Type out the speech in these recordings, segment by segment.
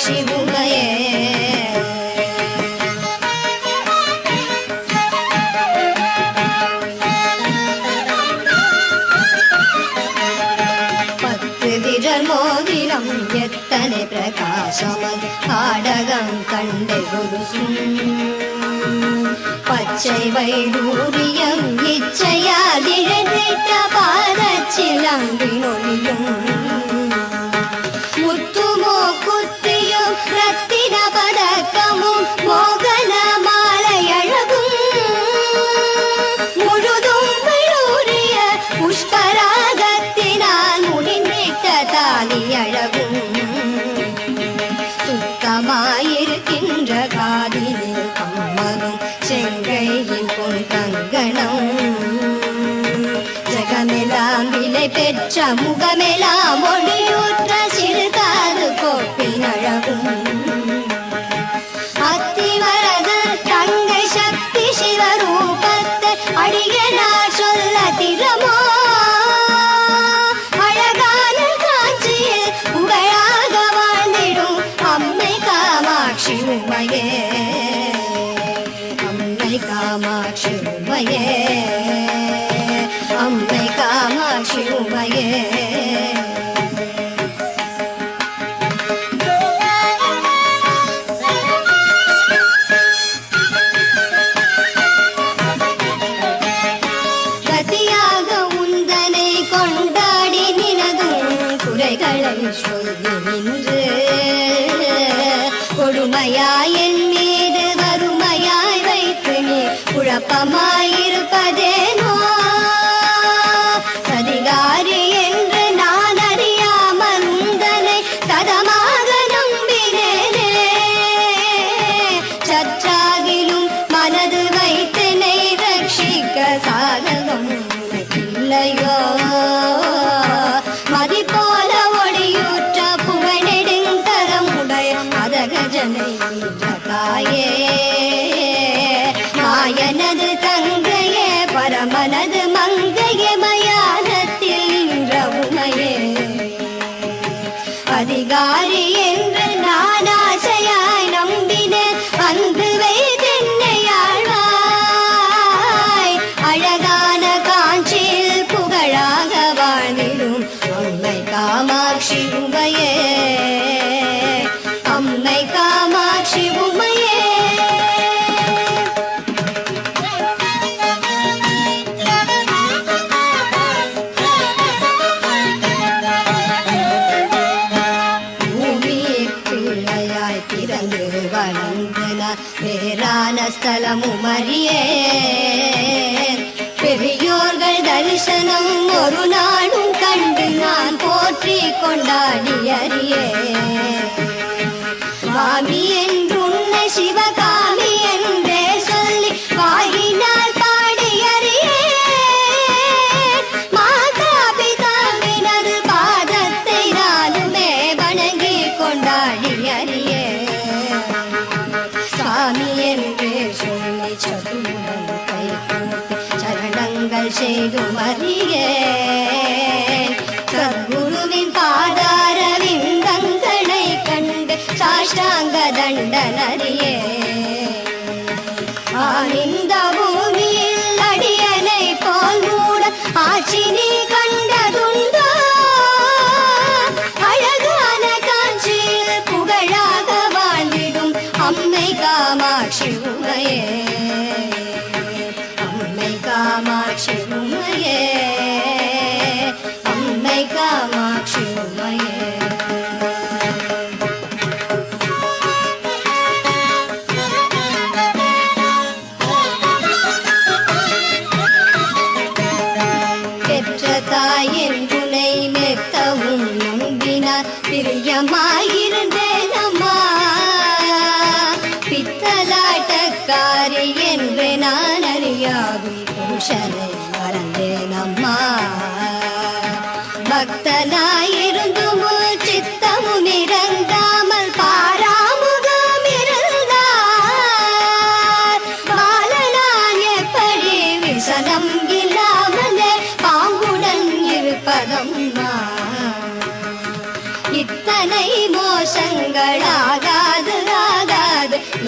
சிதுமையே பத்து திடர் மோதிரம் எத்தனை பிரகாசமன் ஆடகம் கண்டை ஒரு பச்சை வைடூரியம் இச்சையால் இழந்திட்ட பாதச்சிலம்பினொழியும் ரத்தின பதக்கமும் மோகன மாலை அழகும். முழுதும் விளூரிய புஷ்பராகத்தினால் முடிந்திட்ட தாலி அழகும். சுத்தமாயிருக்கின்ற காதிலே கம்மனும் செங்கையின் பொன் தங்கணம் ஜகமெல்லாம் பெற்ற முக कामाक्षि उमये अम्बै कामाक्षि उमये பக்கமாயிருப்பதே தலமும் அறிய பெரியோர்கள் தரிசனம் ஒரு நாளும் கண்டு நான் போற்றி கொண்டாடி அறியேன்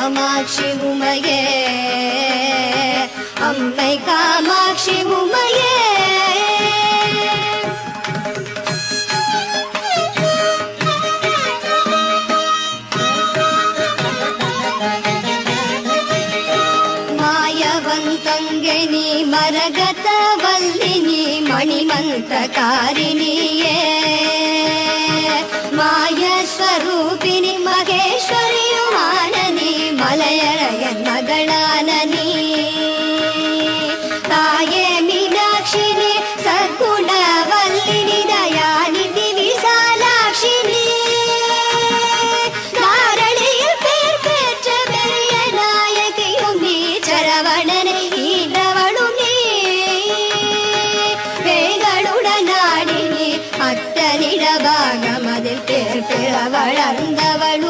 காமாட்சி உமையே அம்மை காமாட்சி உமையே. மாயவன் மரகத வல்லினி மணிமந்த காரிணியே. மலதாக மதில் கேட்டு வளர்ந்தவள்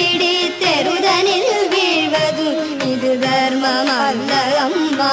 பிடித்தெருதனில் வீழ்வதும் இது தர்மமல்ல அம்மா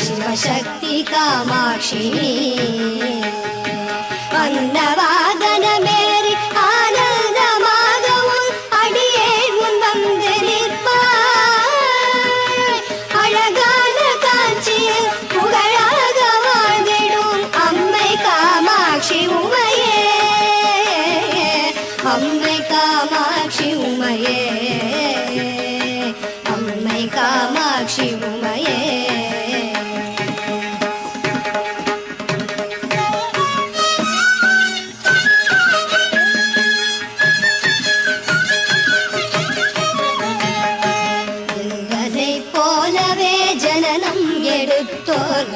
शिवशक्ति कामाक्षिणी। अन्न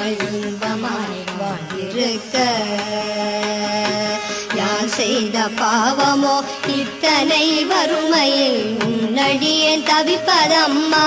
இன்பமாய் இன்பமாய் வாழ்ந்திருக்க யான் செய்த பாவமோ இத்தனை வறுமையில் உன்னடியே தவிப்பதம்மா.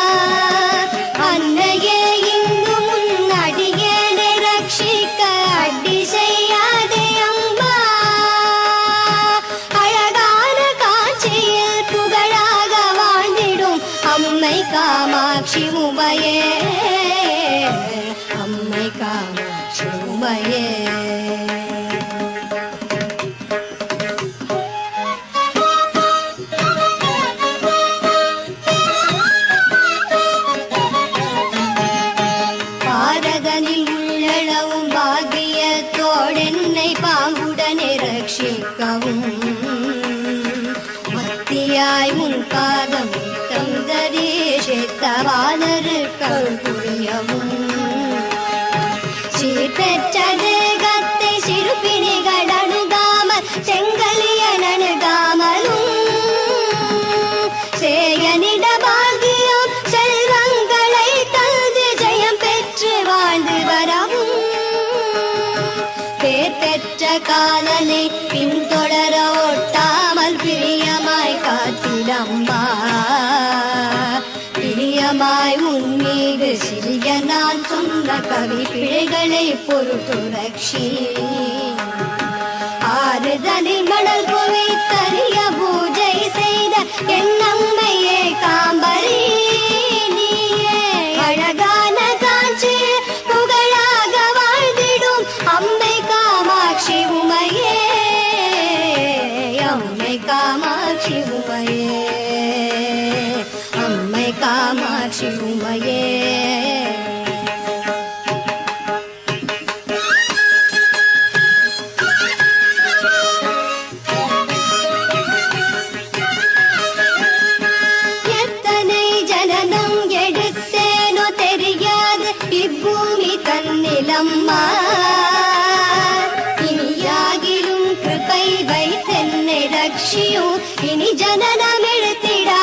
मत्याय पादं कं दरीशे तवानृकं ஆசைகளை பொருட்டுரட்சி ஆறுதனை மணல் குவித்தறிய பூஜை செய்த என் அம்மையே காம்பரி. அழகான காட்சி புகழாக வாழ்ந்திடும் அம்மை காமாட்சி உமையே. காமாட்சி உமையே. அம்மை காமாட்சி உமையே. இனி ஜனனம் எடுத்திடாமல்